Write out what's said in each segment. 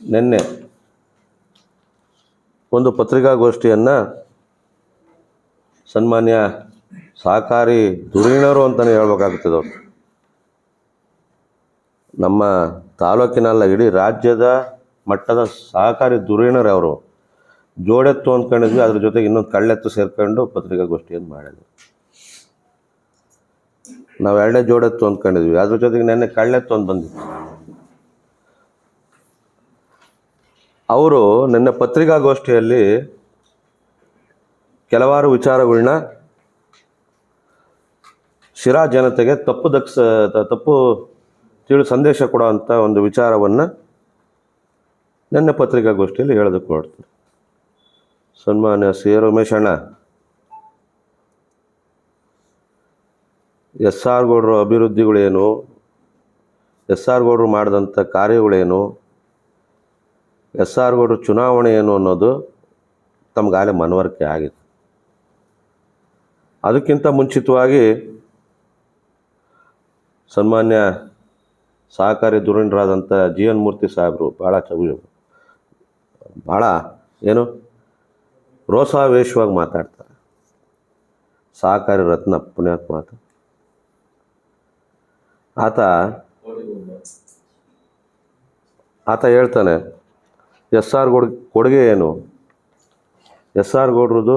ನಿನ್ನೆ ಒಂದು ಪತ್ರಿಕಾಗೋಷ್ಠಿಯನ್ನು ಸನ್ಮಾನ್ಯ ಸಹಕಾರಿ ಧುರೀಣರು ಅಂತಲೇ ಅವರು. ನಮ್ಮ ತಾಲೂಕಿನಲ್ಲ, ಇಡೀ ರಾಜ್ಯದ ಮಟ್ಟದ ಸಹಕಾರಿ ಧುರೀಣರು ಅವರು. ಜೋಡೆತ್ತು ಅಂದ್ಕೊಂಡಿದ್ವಿ, ಅದ್ರ ಜೊತೆಗೆ ಇನ್ನೊಂದು ಕಳ್ಳೆತ್ತು ಸೇರ್ಕೊಂಡು ಪತ್ರಿಕಾಗೋಷ್ಠಿಯನ್ನು ಮಾಡಿದ್ವಿ. ನಾವು ಎರಡನೇ ಜೋಡೆತ್ತು ಅಂದ್ಕೊಂಡಿದ್ವಿ, ಅದ್ರ ಜೊತೆಗೆ ನೆನ್ನೆ ಕಳ್ಳೆತ್ತು ಅಂತ ಬಂದಿತ್ತು. ಅವರು ನನ್ನ ಪತ್ರಿಕಾಗೋಷ್ಠಿಯಲ್ಲಿ ಕೆಲವಾರು ವಿಚಾರಗಳನ್ನ ಶಿರಾ ಜನತೆಗೆ ತಪ್ಪು ದಕ್ಷ ತಪ್ಪು ತಿಳಿ ಸಂದೇಶ ಕೊಡುವಂಥ ಒಂದು ವಿಚಾರವನ್ನು ನನ್ನ ಪತ್ರಿಕಾಗೋಷ್ಠಿಯಲ್ಲಿ ಹೇಳೋದಕ್ಕೆ ಹೊರಡ್ತಾರೆ ಸನ್ಮಾನ್ಯ ಸಿ ಎ ಉಮೇಶ್ ಅಣ್ಣ, ಎಸ್ ಆರ್ ಗೌಡ್ರ ಅಭಿವೃದ್ಧಿಗಳೇನು, ಎಸ್ ಆರ್ ಗೌಡ್ರು ಮಾಡಿದಂಥ ಕಾರ್ಯಗಳೇನು ಎಸ್ ಆರ್ ಗೌಡ್ರ ಚುನಾವಣೆ ಏನು ಅನ್ನೋದು ತಮಗಾಗಲೇ ಮನವರಿಕೆ ಆಗಿದೆ ಅದಕ್ಕಿಂತ ಮುಂಚಿತವಾಗಿ ಸನ್ಮಾನ್ಯ ಸಹಕಾರಿ ಧುರೀಣರಾದಂಥ ಜಿ ಎನ್ ಮೂರ್ತಿ ಸಾಹೇಬರು ಭಾಳ ಚವಿ ಭಾಳ ಏನು ರೋಸಾವೇಶವಾಗಿ ಮಾತಾಡ್ತಾರೆ. ಸಹಕಾರಿ ರತ್ನ ಪುಣ್ಯಾತ್ಮ ಮಾತು. ಆತ ಆತ ಹೇಳ್ತಾನೆ ಎಸ್ ಆರ್ ಗೌಡ್ ಕೊಡುಗೆ ಏನು? ಎಸ್ ಆರ್ ಗೌಡ್ರದ್ದು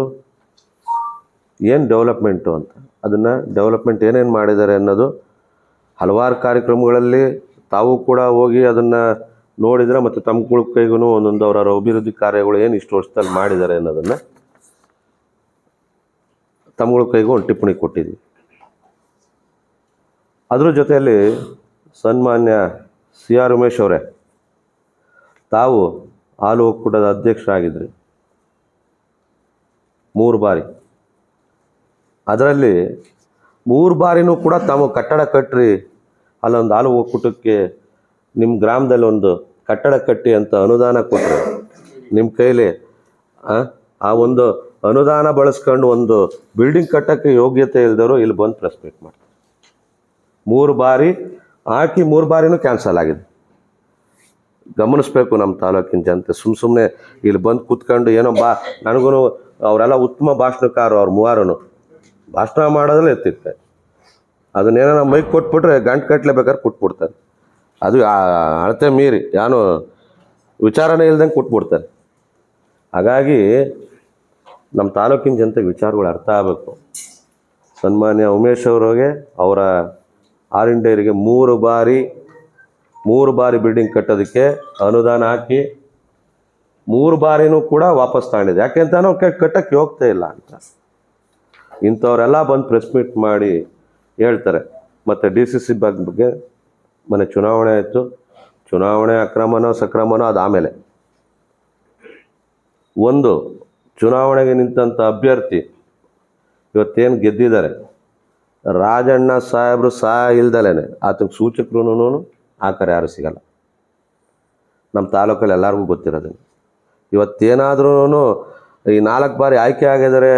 ಏನು ಡೆವಲಪ್ಮೆಂಟು ಅಂತ. ಅದನ್ನು ಡೆವಲಪ್ಮೆಂಟ್ ಏನೇನು ಮಾಡಿದ್ದಾರೆ ಅನ್ನೋದು ಹಲವಾರು ಕಾರ್ಯಕ್ರಮಗಳಲ್ಲಿ ತಾವು ಕೂಡ ಹೋಗಿ ಅದನ್ನು ನೋಡಿದರೆ ಮತ್ತು ತಮ್ಮ ಕೈಗೂ ಒಂದೊಂದು ಅವರ ಅಭಿವೃದ್ಧಿ ಕಾರ್ಯಗಳು ಏನು ಇಷ್ಟು ವರ್ಷದಲ್ಲಿ ಮಾಡಿದ್ದಾರೆ ಅನ್ನೋದನ್ನು ತಮ್ಮಗಳ ಕೈಗೂ ಒಂದು ಟಿಪ್ಪಣಿ ಕೊಟ್ಟಿದ್ವಿ ಅದ್ರ ಜೊತೆಯಲ್ಲಿ ಸನ್ಮಾನ್ಯ ಸಿ ಆರ್ ಉಮೇಶ್ ಅವರೇ, ತಾವು ಹಾಲು ಒಕ್ಕೂಟದ ಅಧ್ಯಕ್ಷರಾಗಿದ್ದರು ಮೂರು ಬಾರಿ. ಅದರಲ್ಲಿ ಮೂರು ಬಾರಿನೂ ಕೂಡ ತಾವು ಕಟ್ಟಡ ಕಟ್ಟ್ರಿ ಅಲ್ಲೊಂದು ಹಾಲು ಒಕ್ಕೂಟಕ್ಕೆ ನಿಮ್ಮ ಗ್ರಾಮದಲ್ಲಿ ಒಂದು ಕಟ್ಟಡ ಕಟ್ಟಿ ಅಂತ ಅನುದಾನ ಕೊಟ್ಟರೆ ನಿಮ್ಮ ಕೈಲಿ ಆ, ಒಂದು ಅನುದಾನ ಬಳಸ್ಕೊಂಡು ಒಂದು ಬಿಲ್ಡಿಂಗ್ ಕಟ್ಟೋಕ್ಕೆ ಯೋಗ್ಯತೆ ಇಲ್ದವರು ಇಲ್ಲಿ ಬಂದು ಪ್ರೆಸ್ಪೆಕ್ಟ್ ಮಾಡ್ತಾರೆ. ಮೂರು ಬಾರಿ ಹಾಕಿ ಮೂರು ಬಾರಿನೂ ಕ್ಯಾನ್ಸಲ್ ಆಗಿದೆ ಗಮನಿಸ್ಬೇಕು ನಮ್ಮ ತಾಲೂಕಿನ ಜನತೆ. ಸುಮ್ಮ ಸುಮ್ಮನೆ ಇಲ್ಲಿ ಬಂದು ಕೂತ್ಕೊಂಡು ಏನೋ ಬಾ ನನಗೂ ಅವರೆಲ್ಲ ಉತ್ತಮ ಭಾಷಣಕಾರರು ಅವ್ರು ಮೂವರು ಭಾಷಣ ಮಾಡೋದ್ರಲ್ಲಿ ಎತ್ತಿತ್ತೆ. ಅದನ್ನೇನೋ ಮೈಕ್ ಕೊಟ್ಬಿಟ್ರೆ ಗಂಟು ಕಟ್ಲೆ ಬೇಕಾದ್ರೆ ಕೊಟ್ಬಿಡ್ತಾರೆ. ಅದು ಅಳತೆ ಮೀರಿ, ಯಾನು ವಿಚಾರನೇ ಇಲ್ದಂಗೆ ಕೊಟ್ಬಿಡ್ತಾರೆ. ಹಾಗಾಗಿ ನಮ್ಮ ತಾಲೂಕಿನ ಜನತೆಗೆ ವಿಚಾರಗಳು ಅರ್ಥ ಆಗಬೇಕು. ಸನ್ಮಾನ್ಯ ಉಮೇಶ್ ಅವರಿಗೆ ಅವರ ಆರ್ ಇಂಡಿಯರಿಗೆ ಮೂರು ಬಾರಿ ಮೂರು ಬಾರಿ ಬಿಲ್ಡಿಂಗ್ ಕಟ್ಟೋದಕ್ಕೆ ಅನುದಾನ ಹಾಕಿ ಮೂರು ಬಾರಿನೂ ಕೂಡ ವಾಪಸ್ ತಗೊಂಡಿದೆ. ಯಾಕೆಂತ ನಾವು ಕಟ್ಟಕ್ಕೆ ಹೋಗ್ತಾ ಇಲ್ಲ ಅಂತ. ಇಂಥವರೆಲ್ಲ ಬಂದು ಪ್ರೆಸ್ ಮೀಟ್ ಮಾಡಿ ಹೇಳ್ತಾರೆ. ಮತ್ತು ಡಿ ಸಿ ಸಿ ಬಗ್ಗೆ ಮನೆ ಚುನಾವಣೆ ಆಯಿತು. ಚುನಾವಣೆ ಅಕ್ರಮನೋ ಸಕ್ರಮನೋ ಅದು ಆಮೇಲೆ. ಒಂದು, ಚುನಾವಣೆಗೆ ನಿಂತಂಥ ಅಭ್ಯರ್ಥಿ ಇವತ್ತೇನು ಗೆದ್ದಿದ್ದಾರೆ? ರಾಜಣ್ಣ ಸಾಹೇಬರು ಸಹ ಇಲ್ದಲೇನೆ. ಆತನ ಸೂಚಕರು ಆಕರೆ ಯಾರೂ ಸಿಗಲ್ಲ. ನಮ್ಮ ತಾಲೂಕಲ್ಲಿ ಎಲ್ಲರಿಗೂ ಗೊತ್ತಿರೋದು. ಇವತ್ತೇನಾದ್ರೂ ಈ ನಾಲ್ಕು ಬಾರಿ ಆಯ್ಕೆ ಆಗಿದ್ದಾರೆ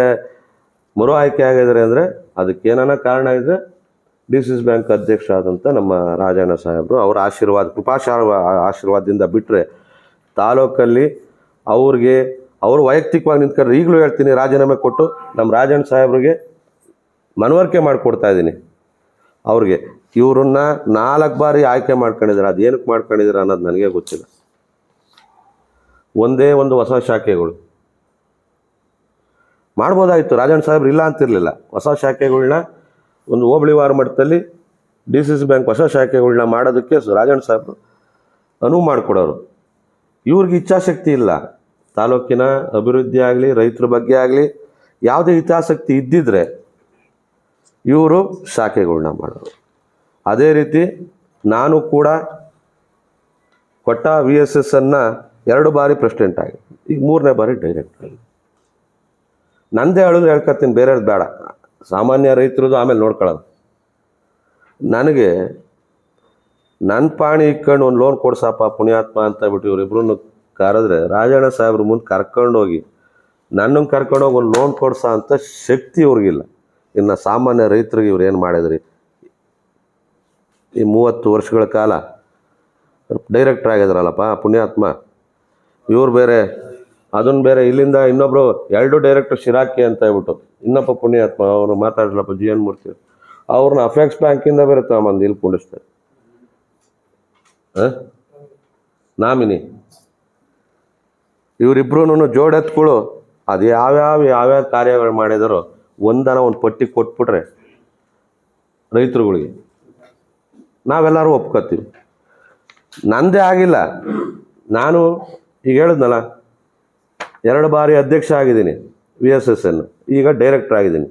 ಮರು ಆಯ್ಕೆ ಆಗಿದ್ದಾರೆ ಅಂದರೆ ಅದಕ್ಕೇನಾನ ಕಾರಣ ಇದ್ದರೆ ಡಿ ಸಿ ಸಿ ಬ್ಯಾಂಕ್ ಅಧ್ಯಕ್ಷ ಆದಂಥ ನಮ್ಮ ರಾಜಣ್ಣ ಸಾಹೇಬರು ಅವರ ಆಶೀರ್ವಾದ ಕೃಪಾಶಾರ ಆಶೀರ್ವಾದದಿಂದ ಬಿಟ್ಟರೆ ತಾಲೂಕಲ್ಲಿ ಅವ್ರಿಗೆ, ಅವರು ವೈಯಕ್ತಿಕವಾಗಿ ನಿಂತ್ಕೊಂಡ್ರೆ ಈಗಲೂ ಹೇಳ್ತೀನಿ, ರಾಜೀನಾಮೆ ಕೊಟ್ಟು ನಮ್ಮ ರಾಜಣ್ಣ ಸಾಹೇಬ್ರಿಗೆ ಮನವರಿಕೆ ಮಾಡಿಕೊಡ್ತಾ ಇದ್ದೀನಿ. ಅವ್ರಿಗೆ, ಇವ್ರನ್ನ ನಾಲ್ಕು ಬಾರಿ ಆಯ್ಕೆ ಮಾಡ್ಕೊಂಡಿದ್ದಾರೆ ಅದು ಏನಕ್ಕೆ ಮಾಡ್ಕೊಂಡಿದ್ದಾರೆ ಅನ್ನೋದು ನನಗೆ ಗೊತ್ತಿಲ್ಲ. ಒಂದೇ ಒಂದು ಹೊಸ ಶಾಖೆಗಳು. ಮಾಡ್ಬೋದಾಯಿತು, ರಾಜಣ್ಣ ಸಾಹೇಬ್ರು ಇಲ್ಲ ಅಂತಿರಲಿಲ್ಲ. ಹೊಸ ಶಾಖೆಗಳನ್ನ ಒಂದು ಹೋಬಳಿವಾರ ಮಟ್ಟದಲ್ಲಿ ಡಿ ಸಿ ಸಿ ಬ್ಯಾಂಕ್ ಹೊಸ ಶಾಖೆಗಳನ್ನ ಮಾಡೋದಕ್ಕೆ ರಾಜಣ್ಣ ಸಾಹೇಬ್ರು ಅನುವು ಮಾಡಿಕೊಡೋರು. ಇವ್ರಿಗೆ ಇಚ್ಛಾಶಕ್ತಿ ಇಲ್ಲ. ತಾಲೂಕಿನ ಅಭಿವೃದ್ಧಿ ಆಗಲಿ, ರೈತರ ಬಗ್ಗೆ ಆಗಲಿ, ಯಾವುದೇ ಹಿತಾಸಕ್ತಿ ಇದ್ದಿದ್ರೆ ಇವರು ಶಾಖೆಗಳನ್ನ ಮಾಡೋರು. ಅದೇ ರೀತಿ ನಾನು ಕೂಡ ಕೊಟ್ಟ ವಿ ಎಸ್ ಎಸ್ ಅನ್ನು ಎರಡು ಬಾರಿ ಪ್ರೆಸಿಡೆಂಟ್ ಆಗಿ. ಈಗ ಮೂರನೇ ಬಾರಿ ಡೈರೆಕ್ಟ್ ಆಗಿ. ನಂದೇ ಹೇಳಿದ್ರೆ ಹೇಳ್ಕೊತೀನಿ ಬೇರೆಯವ್ರದ್ದು ಬೇಡ. ಸಾಮಾನ್ಯ ರೈತರದು ಆಮೇಲೆ ನೋಡ್ಕೊಳ್ಳೋದು. ನನಗೆ ನನ್ನ ಪಾಣಿ ಇಕ್ಕೊಂಡು ಒಂದು ಲೋನ್ ಕೊಡ್ಸಪ್ಪ, ಪುಣ್ಯಾತ್ಮ ಅಂತ ಬಿಟ್ಟು ಇವರಿಬ್ರು ಕರೆದ್ರೆ ರಾಜಣ್ಣ ಸಾಹೇಬ್ರ ಮುಂದೆ ಕರ್ಕೊಂಡೋಗಿ ನನ್ನನ್ನು ಕರ್ಕೊಂಡೋಗಿ ಒಂದು ಲೋನ್ ಕೊಡ್ಸ ಅಂತ ಶಕ್ತಿ ಇವ್ರಿಗಿಲ್ಲ. ಇನ್ನು ಸಾಮಾನ್ಯ ರೈತರಿಗೆ ಇವ್ರು ಏನು ಮಾಡಿದ್ರಿ? ಈ ಮೂವತ್ತು ವರ್ಷಗಳ ಕಾಲ ಡೈರೆಕ್ಟ್ರ್ ಆಗಿದ್ರಲ್ಲಪ್ಪ, ಪುಣ್ಯಾತ್ಮ. ಇವ್ರು ಬೇರೆ ಅದನ್ನು ಬೇರೆ ಇಲ್ಲಿಂದ ಇನ್ನೊಬ್ಬರು ಎರಡು ಡೈರೆಕ್ಟರ್ ಶಿರಾಕಿ ಅಂತ ಹೇಳ್ಬಿಟ್ಟು, ಇನ್ನೊಬ್ಬ ಪುಣ್ಯಾತ್ಮ, ಅವರು ಮಾತಾಡಲಪ್ಪ ಜಿ ಎನ್ ಮೂರ್ತಿ. ಅವ್ರನ್ನ ಅಫೆಕ್ಸ್ ಬ್ಯಾಂಕಿಂದ ಬೇರೆ ತಗೊಂಬಂದು ಇಲ್ಲಿ ಕುಂಡಿಸ್ತಾರೆ. ಹಾಂ? ನಾಮಿನಿ. ಇವರಿಬ್ರು ಜೋಡೆತ್ಗಳು ಅದು ಯಾವ್ಯಾವ ಯಾವ್ಯಾವ ಕಾರ್ಯಗಳು ಮಾಡಿದಾರೋ ಒಂದನ ಒಂದು ಪಟ್ಟಿ ಕೊಟ್ಬಿಟ್ರೆ ರೈತರುಗಳಿಗೆ ನಾವೆಲ್ಲರೂ ಒಪ್ಕೋತೀವಿ. ನಂದೇ ಆಗಿಲ್ಲ. ನಾನು ಈಗ ಹೇಳಿದ್ನಲ್ಲ, ಎರಡು ಬಾರಿ ಅಧ್ಯಕ್ಷ ಆಗಿದ್ದೀನಿ ವಿ ಎಸ್ ಎಸ್ ಎನ್ ಈಗ ಡೈರೆಕ್ಟರ್ ಆಗಿದ್ದೀನಿ.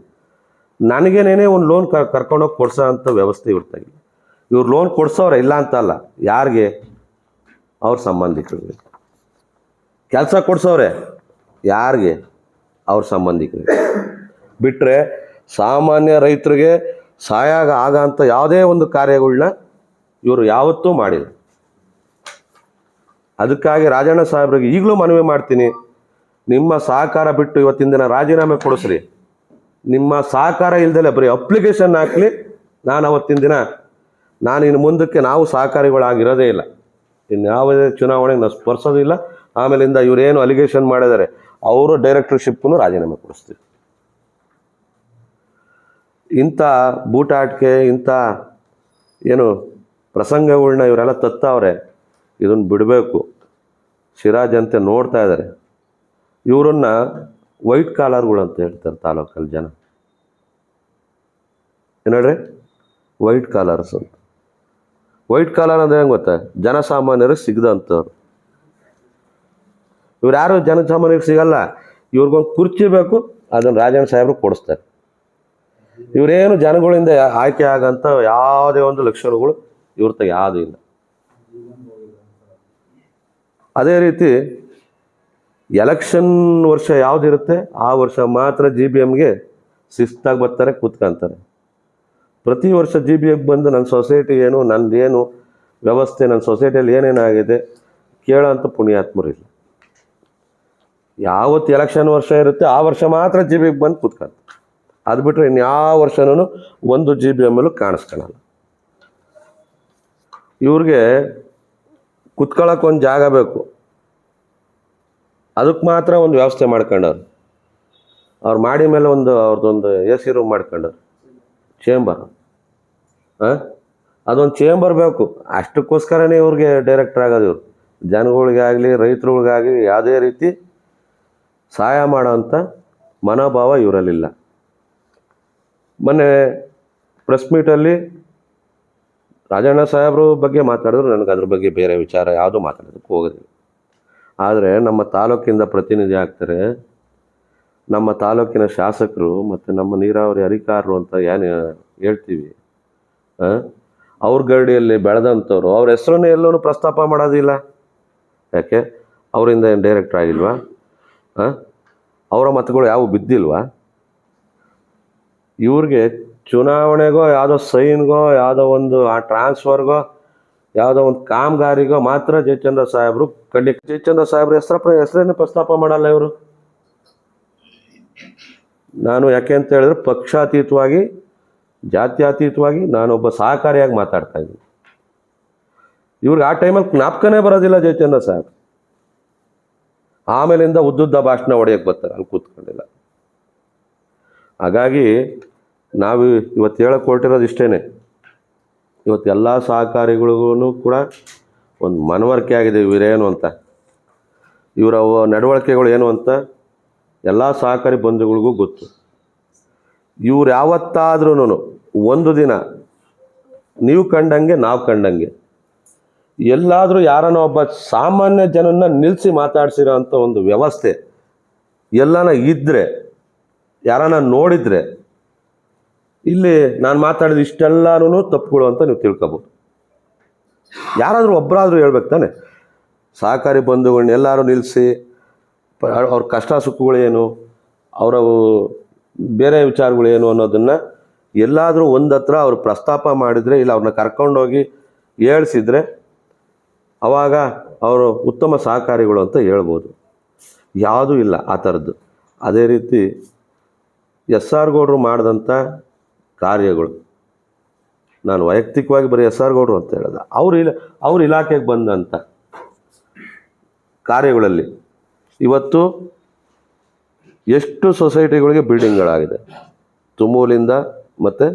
ನನಗೇನೇನೇ ಒಂದು ಲೋನ್ ಕರ್ಕೊಂಡೋಗಿ ಕೊಡ್ಸೋ ಅಂಥ ವ್ಯವಸ್ಥೆ ಇರ್ತಾಯಿಲ್ಲ ಇವ್ರು ಲೋನ್ ಕೊಡ್ಸೋರೆ ಇಲ್ಲ ಅಂತ ಅಲ್ಲ, ಯಾರಿಗೆ? ಅವ್ರ ಸಂಬಂಧಿಕರಿಗೆ. ಕೆಲಸ ಕೊಡ್ಸೋರೆ ಯಾರಿಗೆ? ಅವ್ರ ಸಂಬಂಧಿಕರಿಗೆ. ಬಿಟ್ಟರೆ ಸಾಮಾನ್ಯ ರೈತರಿಗೆ ಸಹಾಯ ಆಗಂಥ ಯಾವುದೇ ಒಂದು ಕಾರ್ಯಗಳನ್ನ ಇವರು ಯಾವತ್ತೂ ಮಾಡಿಲ್ಲ. ಅದಕ್ಕಾಗಿ ರಾಜಣ್ಣ ಸಾಹೇಬ್ರಿಗೆ ಈಗಲೂ ಮನವಿ ಮಾಡ್ತೀನಿ, ನಿಮ್ಮ ಸಹಕಾರ ಬಿಟ್ಟು ಇವತ್ತಿನ ದಿನ ರಾಜೀನಾಮೆ ಕೊಡಿಸ್ರಿ. ನಿಮ್ಮ ಸಹಕಾರ ಇಲ್ದಲೆ ಬರೀ ಅಪ್ಲಿಕೇಶನ್ ಹಾಕ್ಲಿ, ನಾನು ಅವತ್ತಿನ ದಿನ, ನಾನು ಇನ್ನು ಮುಂದಕ್ಕೆ ನಾವು ಸಹಕಾರಿಗಳಾಗಿರೋದೇ ಇಲ್ಲ. ಇನ್ನು ಯಾವುದೇ ಚುನಾವಣೆಗೆ ನಾವು ಸ್ಪರ್ಶೋದಿಲ್ಲ ಆಮೇಲಿಂದ ಇವರೇನು ಅಲಿಗೇಷನ್ ಮಾಡಿದ್ದಾರೆ, ಅವರು ಡೈರೆಕ್ಟರ್ಶಿಪ್ಪನ್ನು ರಾಜೀನಾಮೆ ಕೊಡಿಸ್ತೀವಿ. ಇಂಥ ಬೂಟಾಟಿಕೆ, ಇಂಥ ಏನು ಪ್ರಸಂಗಗಳನ್ನ ಇವರೆಲ್ಲ ತತ್ತವ್ರೆ. ಇದನ್ನು ಬಿಡಬೇಕು. ಶಿರಾಜ್ ಅಂತ ನೋಡ್ತಾ ಇದ್ದಾರೆ ಇವರನ್ನು ವೈಟ್ ಕಾಲರ್ಗಳು ಅಂತ ಹೇಳ್ತಾರೆ ತಾಲೂಕಲ್ಲಿ ಜನ. ಏನು ವೈಟ್ ಕಾಲರ್ಸ್ ಅಂತ. ವೈಟ್ ಕಾಲರ್ ಅಂದರೆ ಹೆಂಗೆ ಗೊತ್ತಾ? ಜನಸಾಮಾನ್ಯರಿಗೆ ಸಿಗದಂಥವ್ರು. ಇವ್ರು ಯಾರು ಜನಸಾಮಾನ್ಯರಿಗೆ ಸಿಗಲ್ಲ. ಇವ್ರಿಗೊಂದು ಕುರ್ಚಿ ಬೇಕು, ಅದನ್ನು ರಾಜಣ್ಣ ಸಾಹೇಬ್ರು ಕೊಡಿಸ್ತಾರೆ. ಇವರೇನು ಜನಗಳಿಂದ ಆಯ್ಕೆ ಆಗಂತ ಯಾವುದೇ ಒಂದು ಲಕ್ಷಣಗಳು ಇವ್ರ ತಗ ಯಾವುದೂ ಇಲ್ಲ. ಅದೇ ರೀತಿ ಎಲೆಕ್ಷನ್ ವರ್ಷ ಯಾವುದಿರುತ್ತೆ ಆ ವರ್ಷ ಮಾತ್ರ ಜಿ ಬಿ ಎಮ್ಗೆ ಶಿಸ್ತಾಗಿ ಬರ್ತಾರೆ, ಕೂತ್ಕೊಂತಾರೆ. ಪ್ರತಿ ವರ್ಷ ಜಿ ಬಿ ಎಮ್ಗೆ ಬಂದು ನನ್ನ ಸೊಸೈಟಿ ಏನು, ನಂದೇನು ವ್ಯವಸ್ಥೆ ನನ್ನ ಸೊಸೈಟಿಯಲ್ಲಿ ಏನೇನಾಗಿದೆ ಕೇಳೋಂಥ ಪುಣ್ಯಾತ್ಮರಿಲ್ಲ ಯಾವತ್ತು ಎಲೆಕ್ಷನ್ ವರ್ಷ ಇರುತ್ತೆ, ಆ ವರ್ಷ ಮಾತ್ರ ಜಿ ಬಿ ಎಫ್ ಬಂದು ಕೂತ್ಕೊಂತಾರೆ. ಅದು ಬಿಟ್ಟರೆ ಇನ್ಯಾವ ವರ್ಷನೂ ಒಂದು ಜಿ ಬಿ ಎಂ ಎಲ್ಲೂ ಕಾಣಿಸ್ಕೊಳಲ್ಲ ಇವ್ರಿಗೆ ಕುತ್ಕೊಳ್ಳೋಕೆ ಒಂದು ಜಾಗ ಬೇಕು. ಅದಕ್ಕೆ ಮಾತ್ರ ಒಂದು ವ್ಯವಸ್ಥೆ ಮಾಡ್ಕೊಂಡವ್ರು. ಅವ್ರು ಮಾಡಿ ಮೇಲೆ ಒಂದು ಅವ್ರದ್ದೊಂದು ಎ ಸಿ ರೂಮ್ ಮಾಡ್ಕೊಂಡವ್ರು. ಚೇಂಬರ್ ಹಾಂ? ಅದೊಂದು ಚೇಂಬರ್ ಬೇಕು. ಅಷ್ಟಕ್ಕೋಸ್ಕರನೇ ಇವ್ರಿಗೆ ಡೈರೆಕ್ಟರ್ ಆಗೋದು ಇವ್ರು. ಜನಗಳಿಗಾಗಲಿ, ರೈತರುಗಳಿಗಾಗಲಿ ಯಾವುದೇ ರೀತಿ ಸಹಾಯ ಮಾಡೋವಂಥ ಮನೋಭಾವ ಇವರಲ್ಲಿಲ್ಲ. ಮೊನ್ನೆ ಪ್ರೆಸ್ ಮೀಟಲ್ಲಿ ರಾಜಣ್ಣ ಸಾಹೇಬ್ರ ಬಗ್ಗೆ ಮಾತಾಡಿದ್ರು. ನನಗೆ ಅದ್ರ ಬಗ್ಗೆ ಬೇರೆ ವಿಚಾರ ಯಾವುದೂ ಮಾತಾಡೋದಕ್ಕೆ ಹೋಗೋದಿಲ್ಲ. ಆದರೆ ನಮ್ಮ ತಾಲೂಕಿಂದ ಪ್ರತಿನಿಧಿ ಆಗ್ತಾರೆ. ನಮ್ಮ ತಾಲೂಕಿನ ಶಾಸಕರು ಮತ್ತು ನಮ್ಮ ನೀರಾವರಿ ಅಧಿಕಾರರು ಅಂತ ಏನು ಹೇಳ್ತೀವಿ? ಅವ್ರ ಗರಡಿಯಲ್ಲಿ ಬೆಳೆದಂಥವ್ರು, ಅವ್ರ ಹೆಸ್ರನ್ನೇ ಎಲ್ಲೂ ಪ್ರಸ್ತಾಪ ಮಾಡೋದಿಲ್ಲ. ಯಾಕೆ? ಅವರಿಂದ ಏನು ಡೈರೆಕ್ಟ್ರಾಗಿಲ್ವಾ ಅವರ ಮತಗಳು ಯಾವ ಬಿದ್ದಿಲ್ವಾ? ಇವ್ರಿಗೆ ಚುನಾವಣೆಗೋ, ಯಾವುದೋ ಸೈನ್ಗೋ, ಯಾವುದೋ ಒಂದು ಆ ಟ್ರಾನ್ಸ್ಫರ್ಗೋ ಯಾವುದೋ ಒಂದು ಕಾಮಗಾರಿಗೋ ಮಾತ್ರ ಜಯಚಂದ್ರ ಸಾಹೇಬರು ಕಂಡಿ ಜಯಚಂದ್ರ ಸಾಹೇಬ್ರ ಹೆಸರ ಹೆಸರೇನು ಪ್ರಸ್ತಾಪ ಮಾಡಲ್ಲ ಇವರು? ನಾನು ಯಾಕೆ ಅಂತ ಹೇಳಿದ್ರೆ ಪಕ್ಷಾತೀತವಾಗಿ, ಜಾತ್ಯಾತೀತವಾಗಿ ನಾನೊಬ್ಬ ಸಹಕಾರಿಯಾಗಿ ಮಾತಾಡ್ತಾ ಇದ್ದೀನಿ. ಇವ್ರಿಗೆ ಆ ಟೈಮಲ್ಲಿ ಜ್ಞಾಪಕನೇ ಬರೋದಿಲ್ಲ ಜಯಚಂದ್ರ ಸಾಹೇಬ್ ಆಮೇಲಿಂದ ಉದ್ದುದ್ದ ಭಾಷಣ ಹೊಡೆಯಕ್ಕೆ ಬರ್ತಾರೆ, ಅಲ್ಲಿ ಕೂತ್ಕೊಂಡಿಲ್ಲ. ಹಾಗಾಗಿ ನಾವು ಇವತ್ತು ಹೇಳಕ್ಕೆ ಹೊರಟಿರೋದು ಇಷ್ಟೇ ಇವತ್ತು ಎಲ್ಲ ಸಹಕಾರಿಗಳಿಗೂ ಕೂಡ ಒಂದು ಮನವರಿಕೆ ಆಗಿದೆ ಇವರೇನು ಅಂತ. ಇವರ ನಡವಳಿಕೆಗಳು ಏನು ಅಂತ ಎಲ್ಲ ಸಹಕಾರಿ ಬಂಧುಗಳಿಗೂ ಗೊತ್ತು. ಇವ್ರು ಯಾವತ್ತಾದ್ರೂ ಒಂದು ದಿನ ನೀವು ಕಂಡಂಗೆ ನಾವು ಕಂಡಂಗೆ. ಎಲ್ಲಾದರೂ ಯಾರನ್ನೋ ಒಬ್ಬ ಸಾಮಾನ್ಯ ಜನನ್ನ ನಿಲ್ಲಿಸಿ ಮಾತಾಡ್ಸಿರೋ ಅಂಥ ಒಂದು ವ್ಯವಸ್ಥೆ ಎಲ್ಲನ ಇದ್ದರೆ ಯಾರನ್ನ ನೋಡಿದರೆ, ಇಲ್ಲಿ ನಾನು ಮಾತಾಡಿದ ಇಷ್ಟೆಲ್ಲನೂ ತಪ್ಪುಗಳು ಅಂತ ನೀವು ತಿಳ್ಕೊಬೋದು. ಯಾರಾದರೂ ಒಬ್ಬರಾದರೂ ಹೇಳ್ಬೇಕು ತಾನೆ. ಸಹಕಾರಿ ಬಂಧುಗಳನ್ನ ಎಲ್ಲರೂ ನಿಲ್ಲಿಸಿ ಅವ್ರ ಕಷ್ಟ ಸುಖಗಳೇನು ಅವರ ಬೇರೆ ವಿಚಾರಗಳೇನು ಅನ್ನೋದನ್ನು ಎಲ್ಲಾದರೂ ಒಂದು ಹತ್ರ ಅವ್ರು ಪ್ರಸ್ತಾಪ ಮಾಡಿದರೆ, ಇಲ್ಲ ಅವ್ರನ್ನ ಕರ್ಕೊಂಡೋಗಿ ಹೇಳ್ಸಿದ್ರೆ, ಅವಾಗ ಅವರು ಉತ್ತಮ ಸಹಕಾರಿಗಳು ಅಂತ ಹೇಳ್ಬೋದು. ಯಾವುದೂ ಇಲ್ಲ ಆ ಥರದ್ದು ಅದೇ ರೀತಿ ಎಸ್ ಆರ್ ಗೌಡರು ಮಾಡಿದಂಥ ಕಾರ್ಯಗಳು. ನಾನು ವೈಯಕ್ತಿಕವಾಗಿ ಬರೀ ಎಸ್ ಆರ್ ಗೌಡರು ಅಂತ ಹೇಳೋದು. ಅವ್ರು ಇಲ್ಲ ಅವ್ರ ಇಲಾಖೆಗೆ ಬಂದಂಥ ಕಾರ್ಯಗಳಲ್ಲಿ ಇವತ್ತು ಎಷ್ಟು ಸೊಸೈಟಿಗಳಿಗೆ ಬಿಲ್ಡಿಂಗ್ಗಳಾಗಿದೆ. ತುಮೂಲಿಂದ ಮತ್ತು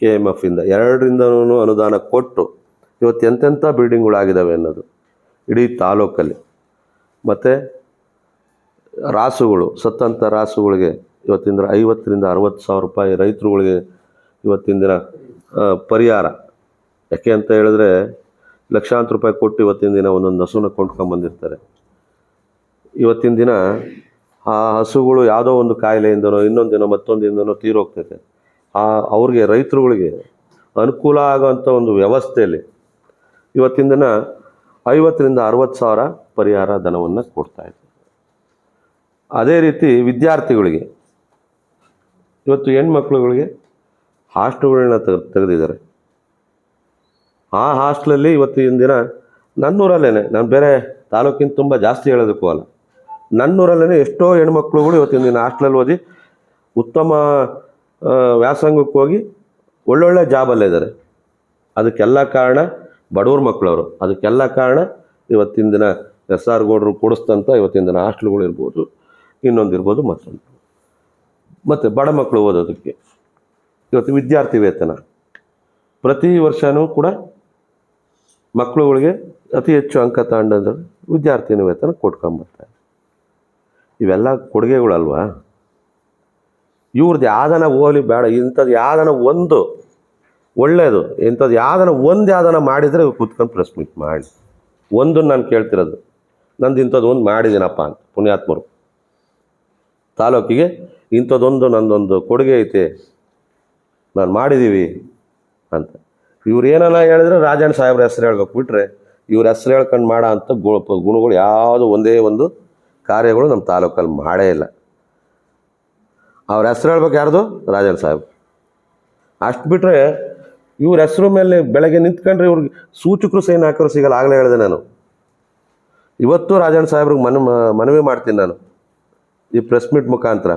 ಕೆ ಎಂ ಎಫಿಂದ ಎರಡರಿಂದನೂ ಅನುದಾನ ಕೊಟ್ಟು ಇವತ್ತು ಎಂತೆಂಥ ಬಿಲ್ಡಿಂಗ್ಗಳಾಗಿದ್ದಾವೆ ಅನ್ನೋದು. ಇಡೀ ತಾಲೂಕಲ್ಲಿ. ಮತ್ತು ರಾಸುಗಳು ಸತ್ತಂಥ ರಾಸುಗಳಿಗೆ ಇವತ್ತಿನ ದಿನ ಐವತ್ತರಿಂದ ಅರವತ್ತು ಸಾವಿರ ರೂಪಾಯಿ ರೈತರುಗಳಿಗೆ ಇವತ್ತಿನ ದಿನ ಪರಿಹಾರ. ಯಾಕೆ ಅಂತ ಹೇಳಿದ್ರೆ ಲಕ್ಷಾಂತರ ರೂಪಾಯಿ ಕೊಟ್ಟು ಇವತ್ತಿನ ದಿನ ಒಂದೊಂದು ಹಸುನ ಕೊಂಡ್ಕೊಂಬಂದಿರ್ತಾರೆ ಇವತ್ತಿನ ದಿನ ಆ ಹಸುಗಳು ಯಾವುದೋ ಒಂದು ಕಾಯಿಲೆಯಿಂದನೋ ಇನ್ನೊಂದಿನೋ ಮತ್ತೊಂದಿಂದನೋ ತೀರೋಗ್ತೈತೆ. ಆ, ಅವ್ರಿಗೆ ರೈತರುಗಳಿಗೆ ಅನುಕೂಲ ಆಗೋವಂಥ ಒಂದು ವ್ಯವಸ್ಥೆಯಲ್ಲಿ ಇವತ್ತಿನ ದಿನ ಐವತ್ತರಿಂದ ಅರವತ್ತು ಸಾವಿರ ಪರಿಹಾರ ಧನವನ್ನು ಕೊಡ್ತಾ ಇದೆ ಅದೇ ರೀತಿ ವಿದ್ಯಾರ್ಥಿಗಳಿಗೆ ಇವತ್ತು ಹೆಣ್ಮಕ್ಳುಗಳಿಗೆ ಹಾಸ್ಟೆಲ್ಗಳನ್ನ ತೆಗೆ ತೆಗೆದಿದ್ದಾರೆ. ಆ ಹಾಸ್ಟ್ಲಲ್ಲಿ ಇವತ್ತಿನ ದಿನ ನನ್ನೂರಲ್ಲೇ ನಾನು ಬೇರೆ ತಾಲೂಕಿನ ತುಂಬ ಜಾಸ್ತಿ ಹೇಳೋದಕ್ಕೂ ಅಲ್ಲ. ನನ್ನೂರಲ್ಲೇ ಎಷ್ಟೋ ಹೆಣ್ಮಕ್ಳುಗಳು ಇವತ್ತಿನ ದಿನ ಹಾಸ್ಟ್ಲಲ್ಲಿ ಓದಿ ಉತ್ತಮ ವ್ಯಾಸಂಗಕ್ಕೆ ಹೋಗಿ ಒಳ್ಳೊಳ್ಳೆ ಜಾಬಲ್ಲೇ ಇದ್ದಾರೆ. ಅದಕ್ಕೆಲ್ಲ ಕಾರಣ ಬಡವ್ರ ಮಕ್ಕಳವರು ಅದಕ್ಕೆಲ್ಲ ಕಾರಣ ಇವತ್ತಿನ ದಿನ ಎಸ್ ಆರ್ ಗೌಡರು ಕೊಡಿಸ್ತಂಥ ಇವತ್ತಿನ ದಿನ ಹಾಸ್ಟೆಲ್ಗಳು ಇರ್ಬೋದು ಇನ್ನೊಂದು ಇರ್ಬೋದು ಮತ್ತೊಂದು. ಮತ್ತು ಬಡ ಮಕ್ಕಳು ಓದೋದಕ್ಕೆ. ಇವತ್ತು ವಿದ್ಯಾರ್ಥಿ ವೇತನ. ಪ್ರತಿ ವರ್ಷವೂ ಕೂಡ ಮಕ್ಕಳುಗಳಿಗೆ ಅತಿ ಹೆಚ್ಚು ಅಂಕ ತಗೊಂಡಂದ್ರೆ ವಿದ್ಯಾರ್ಥಿನ ವೇತನ ಕೊಟ್ಕೊಂಬರ್ತಾರೆ ಇವೆಲ್ಲ ಕೊಡುಗೆಗಳಲ್ವಾ? ಇವ್ರದ್ದು ಯಾವ್ದನ ಹೋಗಲಿ ಬೇಡ, ಇಂಥದ್ದು ಯಾವ್ದನ ಒಂದು ಒಳ್ಳೆಯದು ಇಂಥದ್ದು ಯಾವ್ದನ ಒಂದು ಯಾವ್ದನ ಮಾಡಿದರೆ ಕೂತ್ಕೊಂಡು ಪ್ರೆಸ್ ಮೀಟ್ ಮಾಡಿ. ಒಂದು ನಾನು ಕೇಳ್ತಿರೋದು, ನಂದು ಇಂಥದ್ದು ಒಂದು ಮಾಡಿದ್ದೀನಪ್ಪ ಅಂತ ಪುಣ್ಯಾತ್ಮರು. ತಾಲೂಕಿಗೆ ಇಂಥದ್ದೊಂದು ನಂದೊಂದು ಕೊಡುಗೆ ಐತೆ. ನಾನು ಮಾಡಿದ್ದೀವಿ ಅಂತ. ಇವ್ರು ಏನಲ್ಲ ಹೇಳಿದ್ರೆ ರಾಜಣ್ಣ ಸಾಹೇಬ್ರ ಹೆಸರು ಹೇಳ್ಬೇಕು ಬಿಟ್ರೆ ಇವ್ರ ಹೆಸರು ಹೇಳ್ಕೊಂಡು ಮಾಡೋ ಅಂಥ ಗು ಗುಣಗಳು ಯಾವುದು ಒಂದೇ ಒಂದು ಕಾರ್ಯಗಳು ನಮ್ಮ ತಾಲೂಕಲ್ಲಿ ಮಾಡೇ ಇಲ್ಲ. ಅವ್ರ ಹೆಸರು ಹೇಳ್ಬೇಕು ಯಾರ್ದು? ರಾಜಣ್ಣ ಸಾಹೇಬ್. ಅಷ್ಟು ಬಿಟ್ಟರೆ ಇವ್ರ ಹೆಸರು ಮೇಲೆ ಬೆಳಗ್ಗೆ ನಿಂತ್ಕೊಂಡ್ರೆ ಇವ್ರಿಗೆ ಸೂಚಕರು ಸೈನ್ ಹಾಕೋರು ಸಿಗಲ್ಲ, ಆಗಲೇ ಹೇಳಿದೆ ನಾನು. ಇವತ್ತು ರಾಜಣ್ಣ ಸಾಹೇಬ್ರಿಗೆ ಮನ ಮನವಿ ಮಾಡ್ತೀನಿ ನಾನು ಈ ಪ್ರೆಸ್ ಮೀಟ್ ಮುಖಾಂತರ.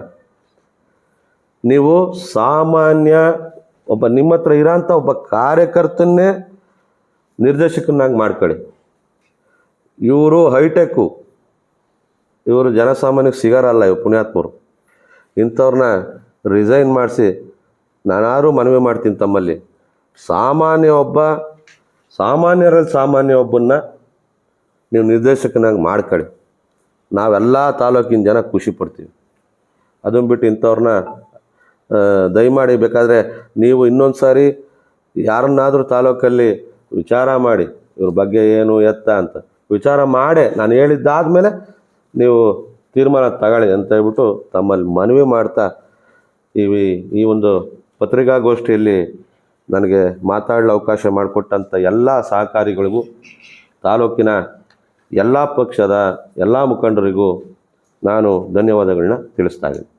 ನೀವು ಸಾಮಾನ್ಯ ಒಬ್ಬ ನಿಮ್ಮ ಹತ್ರ ಇರೋಂಥ ಒಬ್ಬ ಕಾರ್ಯಕರ್ತನ್ನೇ ನಿರ್ದೇಶಕನಾಗಿ ಮಾಡ್ಕೊಳ್ಳಿ. ಇವರು ಹೈಟೆಕ್ಕು. ಇವರು ಜನಸಾಮಾನ್ಯಕ್ಕೆ ಸಿಗಾರಲ್ಲ, ಇವ್ರು ಪುಣ್ಯಾತ್ಮರು. ಇಂಥವ್ರನ್ನ ರಿಸೈನ್ ಮಾಡಿಸಿ ನಾನಾರು ಮನವಿ ಮಾಡ್ತೀನಿ ತಮ್ಮಲ್ಲಿ. ಸಾಮಾನ್ಯ ಒಬ್ಬ, ಸಾಮಾನ್ಯರಲ್ಲಿ ಸಾಮಾನ್ಯ ಒಬ್ಬನ್ನ ನೀವು ನಿರ್ದೇಶಕನಾಗಿ ಮಾಡ್ಕೊಳ್ಳಿ. ನಾವೆಲ್ಲ ತಾಲೂಕಿನ ಜನ ಖುಷಿ ಪಡ್ತೀವಿ. ಅದನ್ನು ಬಿಟ್ಟು ಇಂಥವ್ರನ್ನ ದಯಮಾಡಿ ಬೇಕಾದರೆ ನೀವು ಇನ್ನೊಂದು ಸಾರಿ ಯಾರನ್ನಾದರೂ ತಾಲೂಕಲ್ಲಿ ವಿಚಾರ ಮಾಡಿ, ಇವ್ರ ಬಗ್ಗೆ ಏನು ಎತ್ತ ಅಂತ ವಿಚಾರ ಮಾಡೇ, ನಾನು ಹೇಳಿದ್ದಾದಮೇಲೆ ನೀವು ತೀರ್ಮಾನ ತಗೊಳ್ಳಿ ಅಂತ ಹೇಳ್ಬಿಟ್ಟು ತಮ್ಮಲ್ಲಿ ಮನವಿ ಮಾಡ್ತಾ ಈ ಈ ಒಂದು ಪತ್ರಿಕಾಗೋಷ್ಠಿಯಲ್ಲಿ ನನಗೆ ಮಾತಾಡಲು ಅವಕಾಶ ಮಾಡಿಕೊಟ್ಟಂಥ ಎಲ್ಲ ಸಹಕಾರಿಗಳಿಗೂ, ತಾಲೂಕಿನ ಎಲ್ಲ ಪಕ್ಷದ ಎಲ್ಲ ಮುಖಂಡರಿಗೂ ನಾನು ಧನ್ಯವಾದಗಳನ್ನ ತಿಳಿಸ್ತಾ ಇದ್ದೀನಿ.